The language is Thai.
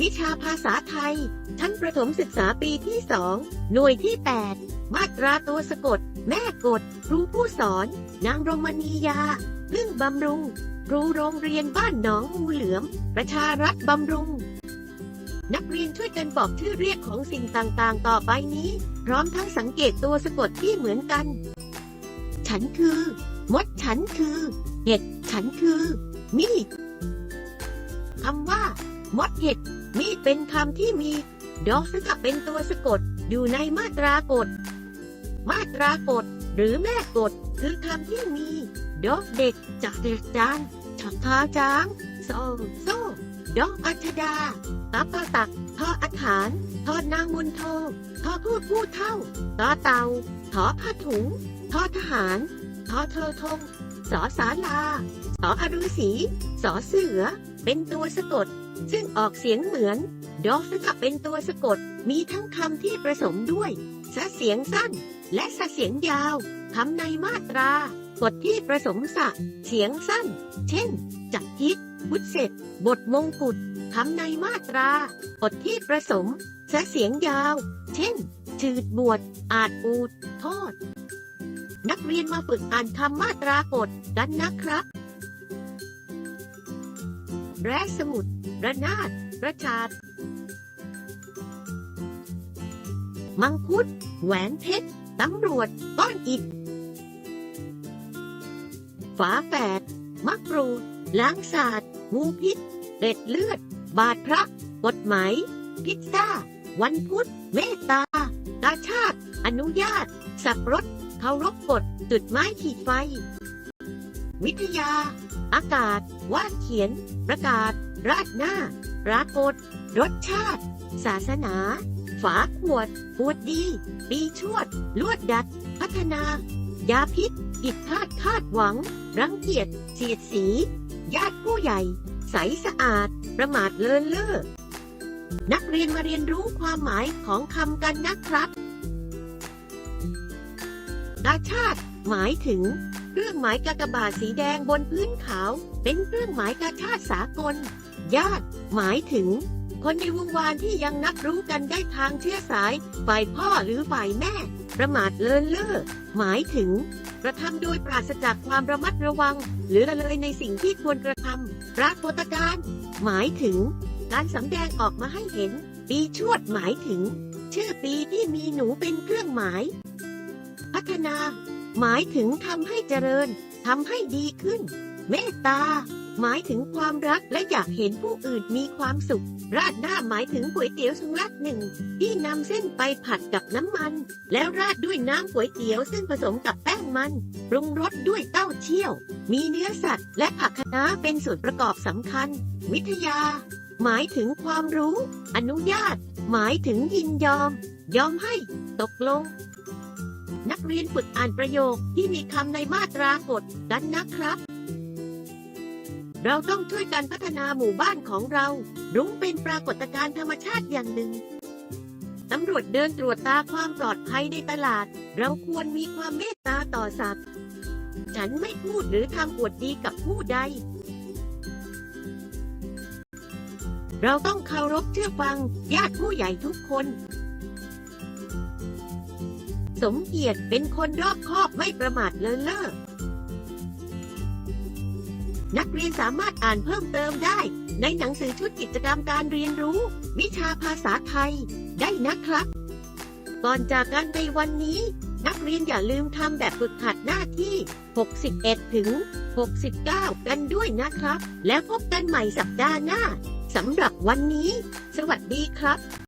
วิชาภาษาไทย ชั้นประถมศึกษาปีที่สอง หน่วยที่ 8 มาตราตัวสะกด แม่กด ครูผู้สอน นางรงมณียาพึ่งบำรุง ครูโรงเรียนบ้านหนองงูเหลือม ประชารัฐบำรุง นักเรียนช่วยกันบอกชื่อเรียกของสิ่งต่างๆ ต่อไปนี้ พร้อมทั้งสังเกตตัวสะกดที่เหมือนกัน ฉันคือ มดฉันคือเห็ดฉันคือ มีคำว่ามดเห็ด มีดเป็นคำที่มีดอกสกับเป็นตัวสะกดอยู่ในมาตรากฎ มาตรากฎหรือแม่กฎคือคำที่มีดอกเด็กจากเด็กจานฉักทาจางโซโซดอกอัชดาตาปาตักทออาหารทอนางมนโททอพูดพูดเท่าตอเตาถอผ้าถุงทอทหารทอเธอทงสอสาลาสออรุสีสอเสือ เป็นตัวสะกด ซึ่งออกเสียงเหมือนดอกสกับเป็นตัวสะกด มีทั้งคำที่ผสมด้วยสะเสียงสั้น และสะเสียงยาวคำในมาตรากฎที่ผสมสะเสียงสั้น เช่น จักทิศพุทเสร็จบทมงกุฎคำในมาตรากฎที่ผสมสะเสียงยาว เช่นชืดบวชอาจอูดโทษ นักเรียนมาฝึกอ่านคำมาตรากฎกันนะครับ แร่สมุดระนาดประชาดมังคุด แหวนเพชรตำรวจก้อนอิฐฝาแฝดมักรูดล้างสาดงูพิษเกล็ดเลือด บาดพระ กฎหมายพิซซ่า วันพุธ เมตตากาชาติ อนุญาต สับรถเคารพกฎจุดไม้ขีดไฟ วิทยา อากาศ วาดเขียน ประกาศ ราดหน้า ปรากฏ รสชาติ ศาสนา ฝาขวดปวดดี ปีชวด ลวดดัด พัฒนา ยาพิษผิดพลาดคาดหวัง รังเกียจเสียดสี ญาติผู้ใหญ่ ใสสะอาด ประมาทเลินเล่อนักเรียนมาเรียนรู้ความหมายของคำกันนะครับกาชาติ หมายถึง เครื่องหมายกากบาทสีแดงบนพื้นขาว เป็นเครื่องหมายกาชาติสากล ญาติ หมายถึง คนในวงวานที่ยังนับรู้กันได้ทางเชื้อสาย ฝ่ายพ่อหรือฝ่ายแม่ ประมาทเลินเล่อ หมายถึง กระทำโดยปราศจากความระมัดระวัง หรือละเลยในสิ่งที่ควรกระทำปรากฏการณ์หมายถึง การสำแดงออกมาให้เห็น ปีชวดหมายถึง ชื่อปีที่มีหนูเป็นเครื่องหมาย พัฒนา หมายถึงทำให้เจริญทำให้ดีขึ้น เมตตา หมายถึงความรักและอยากเห็นผู้อื่นมีความสุข ราดหน้าหมายถึงก๋วยเตี๋ยวชงลักหนึ่ง ที่นำเส้นไปผัดกับน้ำมัน แล้วราดด้วยน้ำก๋วยเตี๋ยวซึ่งผสมกับแป้งมันปรุงรสด้วยเต้าเจี้ยว มีเนื้อสัตว์ และผักคะน้าเป็นส่วนประกอบสำคัญ วิทยา หมายถึงความรู้ อนุญาต หมายถึงยินยอม ยอมให้ ตกลง นักเรียนฝึกอ่านประโยคที่มีคำในมาตรากฎกันนะครับ เราต้องช่วยกันพัฒนาหมู่บ้านของเรา รุ้งเป็นปรากฏการณ์ธรรมชาติอย่างหนึ่งตำรวจเดินตรวจตาความปลอดภัยในตลาด เราควรมีความเมตตาต่อสัตว์ ฉันไม่พูดหรือทำอวดดีกับผู้ใด เราต้องเคารพเชื่อฟังญาติผู้ใหญ่ทุกคน สมเกียรติเป็นคนรอบคอบไม่ประมาทเลินเล่อนักเรียนสามารถอ่านเพิ่มเติมได้ ในหนังสือชุดกิจกรรมการเรียนรู้ วิชาภาษาไทย ได้นะครับ ก่อนจากกันในวันนี้ นักเรียนอย่าลืมทำแบบฝึกหัดหน้าที่ 61 ถึง 69 กันด้วยนะครับ แล้วพบกันใหม่สัปดาห์หน้าสำหรับวันนี้ สวัสดีครับ